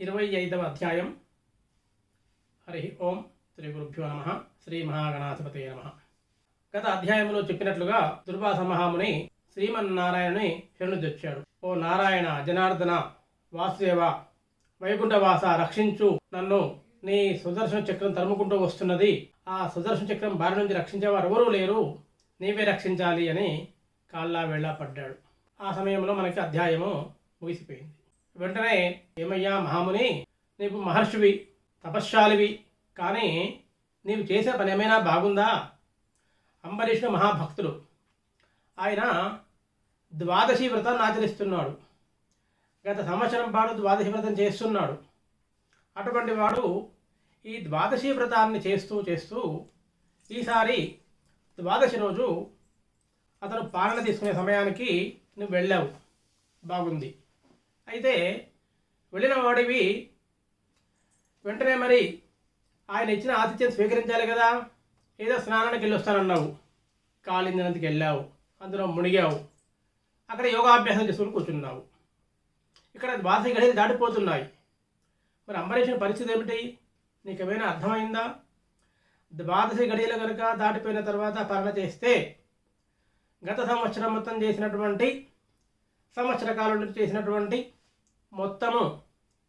ఇరవై ఐదవ అధ్యాయం. హరి ఓం శ్రీ గురుభ్యో నమ. శ్రీ మహాగణాధిపతి నమ. గత అధ్యాయంలో చెప్పినట్లుగా దుర్వాస మహాముని శ్రీమన్నారాయణుని శరణుదొచ్చాడు ఓ నారాయణ జనార్దన వాసుదేవ వైకుంఠవాస రక్షించు నన్ను. నీ సుదర్శన చక్రం తరుముకుంటూ వస్తున్నది. ఆ సుదర్శన చక్రం బారి నుంచి రక్షించేవారు ఎవరూ లేరు. నీవే రక్షించాలి అని కాళ్ళా వెళ్ళా పడ్డాడు. ఆ సమయంలో మనకి అధ్యాయము ముగిసిపోయింది. వెంటనే ఏమయ్యా మహాముని నీవు మహర్షివి తపశ్శాలివి కానీ నీవు చేసే పని ఏమైనా బాగుందా? అంబరీషుడు మహాభక్తుడు ఆయన ద్వాదశి వ్రతాన్ని ఆచరిస్తున్నాడు. గత సంవత్సరం పాటు ద్వాదశి వ్రతం చేస్తున్నాడు. అటువంటి వాడు ఈ ద్వాదశి వ్రతాన్ని చేస్తూ చేస్తూ ఈసారి ద్వాదశి రోజు అతను పాలన తీసుకునే సమయానికి నువ్వు వెళ్ళావు. బాగుంది. అయితే వెళ్ళిన వాడివి వెంటనే మరి ఆయన ఇచ్చిన ఆతిథ్యం స్వీకరించాలి కదా. ఏదో స్నానానికి వెళ్ళి వస్తానన్నావు కాలిందినందుకు వెళ్ళావు. అందులో మునిగావు. అక్కడ యోగాభ్యాసం చేసుకుని కూర్చున్నావు. ఇక్కడ బాస గడియలు దాటిపోతున్నాయి. మరి అంబరీషుని పరిస్థితి ఏమిటి? నీకు ఏమైనా అర్థమైందా? ద్వాదశి గడియలు కనుక దాటిపోయిన తర్వాత పరణ చేస్తే గత సంవత్సరం మొత్తం చేసినటువంటి సంవత్సర కాలంలో చేసినటువంటి మొత్తము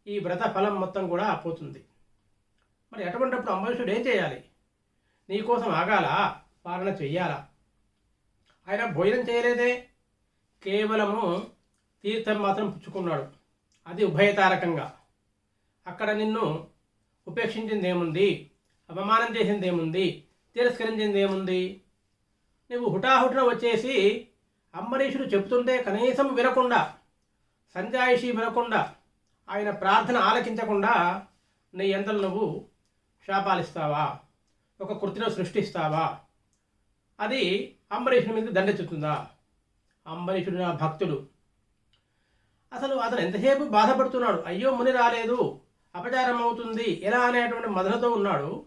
ఈ వ్రత ఫలం మొత్తం కూడా పోతుంది. మరి అటువంటిప్పుడు అంబరీషుడు ఏం చేయాలి? నీకోసం ఆగాలా? పాలన చెయ్యాలా? ఆయన భోజనం చేయలేదే. కేవలము తీర్థం మాత్రం పుచ్చుకున్నాడు. అది ఉభయతారకంగా. అక్కడ నిన్ను ఉపేక్షించింది ఏముంది అవమానం చేసింది ఏముంది తిరస్కరించింది ఏముంది నువ్వు హుటాహుటిన వచ్చేసి అంబరీషుడు చెబుతుంటే కనీసం వినకుండా సంజాయిషి వినకుండా ఆయన ప్రార్థన ఆలకించకుండా నీ ఎంతలు నువ్వు శాపాలిస్తావా? ఒక కృతిని సృష్టిస్తావా? అది అంబరీషుని మీద దండెత్తుతుందా అంబరీషుడు నా భక్తుడు. అసలు అతను ఎంతసేపు బాధపడుతున్నాడు? అయ్యో ముని రాలేదు. అపచారం అవుతుంది. ఎలా అనేటువంటి మదనతో ఉన్నాడు?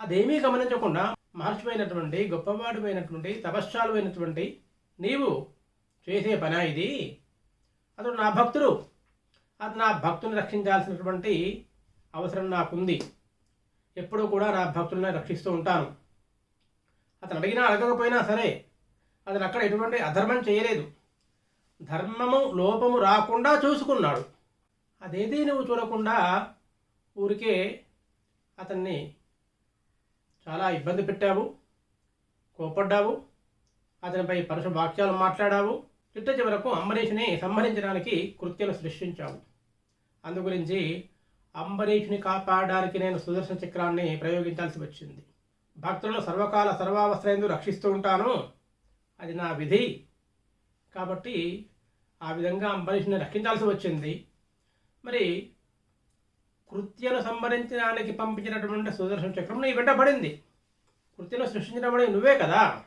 అదేమీ గమనించకుండా మహర్షిపోయినటువంటి గొప్పవాడిపోయినటువంటి అయినటువంటి నీవు చేసే పనా ఇది? అతడు నా భక్తుడు అతను నా భక్తుని రక్షించాల్సినటువంటి అవసరం నాకుంది. ఎప్పుడూ కూడా నా భక్తుల్ని రక్షిస్తూ ఉంటాను. అతను అడిగినా అడగకపోయినా సరే అతను అక్కడ ఎటువంటి అధర్మం చేయలేదు. ధర్మము లోపము రాకుండా చూసుకున్నాడు. అదేది నువ్వు చూడకుండా ఊరికే అతన్ని చాలా ఇబ్బంది పెట్టావు కోపడ్డావు అతనిపై పరుష వాక్యాలు మాట్లాడావు చిట్ట చివరకు అంబరీషుని సంహరించడానికి కృత్యను సృష్టించావు. అందు గురించి అంబరీషుని కాపాడడానికి నేను సుదర్శన చక్రాన్ని ప్రయోగించాల్సి వచ్చింది. భక్తులను సర్వకాల సర్వావస్థలందు రక్షిస్తూ ఉంటాను. అది నా విధి. కాబట్టి ఆ విధంగా అంబరీషుని రక్షించాల్సి వచ్చింది. మరి కృత్యను సంహరించడానికి పంపించినటువంటి సుదర్శన చక్రం నీ వెంటబడింది కృత్యను సృష్టించబడి నువ్వే కదా.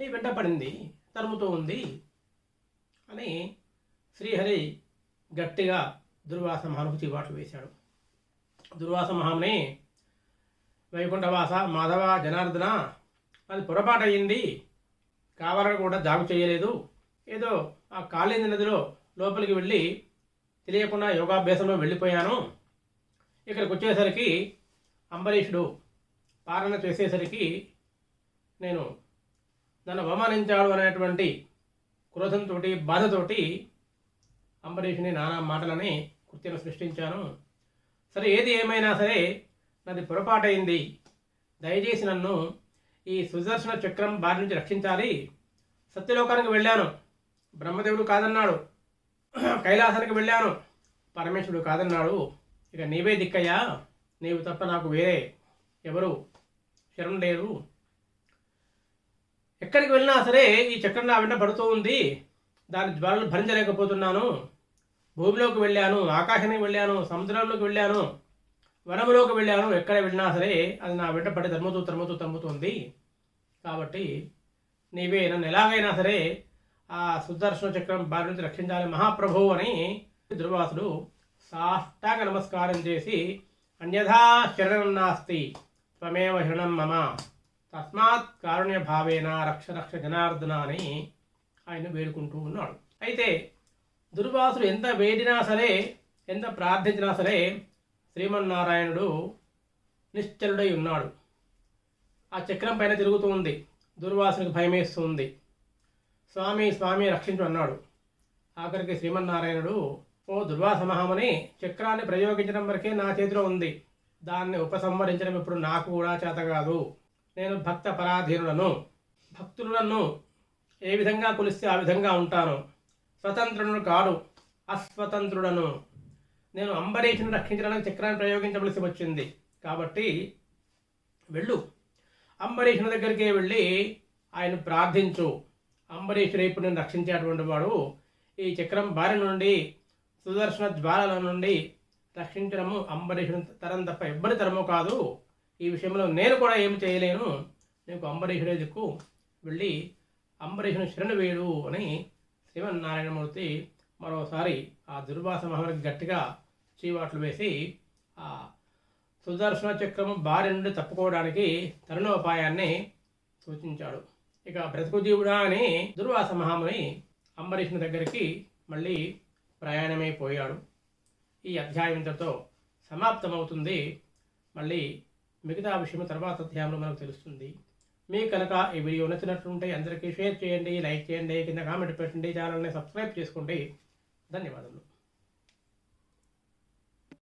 నీ వెంటబడింది తరుముతూ ఉంది. అని శ్రీహరి గట్టిగా దుర్వాస మహానుకు చీబాట్లు వేశాడు. దుర్వాస మహాముని వైకుంఠవాస మాధవ జనార్దన అది పొరపాటు అయ్యింది. కావాలని కూడా జాగు చేయలేదు. ఏదో ఆ కాళింది నదిలో లోపలికి వెళ్ళి తెలియకుండా యోగాభ్యాసంలో వెళ్ళిపోయాను. ఇక్కడికి వచ్చేసరికి అంబరీషుడు పాలన చేసేసరికి నేను నన్ను అవమానించాడు అనేటువంటి క్రోధంతో బాధతోటి అంబరీషుని నానా మాటలని కృత్యను సృష్టించాను. సరే ఏది ఏమైనా సరే నాది పొరపాటైంది దయచేసి నన్ను ఈ సుదర్శన చక్రం బారి నుంచి రక్షించాలి. సత్యలోకానికి వెళ్ళాను. బ్రహ్మదేవుడు కాదన్నాడు. కైలాసానికి వెళ్ళాను. పరమేశ్వరుడు కాదన్నాడు. ఇక నీవే దిక్కయ్యా. నీవు తప్ప నాకు వేరే ఎవరు శరణ్ లేరు ఎక్కడికి వెళ్ళినా సరే ఈ చక్రం నా వెంట పడుతూ ఉంది. దాని జ్వాలను భరించలేకపోతున్నాను. భూమిలోకి వెళ్ళాను ఆకాశానికి వెళ్ళాను సముద్రంలోకి వెళ్ళాను వనములోకి వెళ్ళాను. ఎక్కడ వెళ్ళినా సరే అది నా వెంట పడి తరుముతూ తరుముతూ తరుముతుంది. కాబట్టి నీవే నన్ను ఎలాగైనా సరే ఆ సుదర్శన చక్రం బారి నుంచి రక్షించాలి మహాప్రభు అని దుర్వాసుడు సాష్టాగ నమస్కారం చేసి అన్యథా శరణం నాస్తి త్వమేవ శరణం మమ. తస్మాత్ కారుణ్య భావేన రక్ష రక్ష జనార్దన అని ఆయన వేడుకుంటూ ఉన్నాడు. అయితే దుర్వాసుడు ఎంత వేడినా సరే ఎంత ప్రార్థించినా సరే శ్రీమన్నారాయణుడు నిశ్చలుడై ఉన్నాడు. ఆ చక్రం పైన తిరుగుతూ ఉంది. దుర్వాసునికి భయమేస్తుంది. స్వామి స్వామి రక్షించు అన్నాడు. ఆఖరికి శ్రీమన్నారాయణుడు ఓ దుర్వాస మహాముని చక్రాన్ని ప్రయోగించడం వరకే నా చేతిలో ఉంది. దాన్ని ఉపసంహరించడం ఇప్పుడు నాకు కూడా చేత కాదు. నేను భక్త పరాధీనులను భక్తులను ఏ విధంగా కొలిస్తే ఆ విధంగా ఉంటాను? స్వతంత్రులను కాడు అస్వతంత్రుడను. నేను అంబరీషుని రక్షించడానికి చక్రాన్ని ప్రయోగించవలసి వచ్చింది. కాబట్టి వెళ్ళు. అంబరీషుని దగ్గరికి వెళ్ళి ఆయన ప్రార్థించు. అంబరీషుడు ఇప్పుడు నేను రక్షించేటువంటి వాడు ఈ చక్రం బారి నుండి సుదర్శన జ్వాలల నుండి రక్షించడము అంబరీషుని తరం తప్ప ఎవ్వరి తరము కాదు. ఈ విషయంలో నేను కూడా ఏమి చేయలేను. నీకు అంబరీషుడే దిక్కు వెళ్ళి అంబరీషుని శరణు వేడు అని శ్రీమన్నారాయణమూర్తి మరోసారి ఆ దుర్వాస మహారాజు గట్టిగా చీవాట్లు వేసి ఆ సుదర్శన చక్రము బారి నుండి తప్పుకోవడానికి తరుణోపాయాన్ని సూచించాడు. ఇక బ్రతుకు జీవుడా అని దుర్వాస మహాముని అంబరీషుని దగ్గరికి మళ్ళీ ప్రయాణమైపోయాడు. ఈ అధ్యాయంతో సమాప్తమవుతుంది. మళ్ళీ మిగతా విషయం తర్వాత అధ్యాయంలో మనకు తెలుస్తుంది. మీ కనుక ఈ వీడియో నచ్చినట్లుంటే అందరికీ షేర్ చేయండి లైక్ చేయండి కింద కామెంట్ పెట్టండి ఛానల్ని సబ్స్క్రైబ్ చేసుకోండి. ధన్యవాదములు.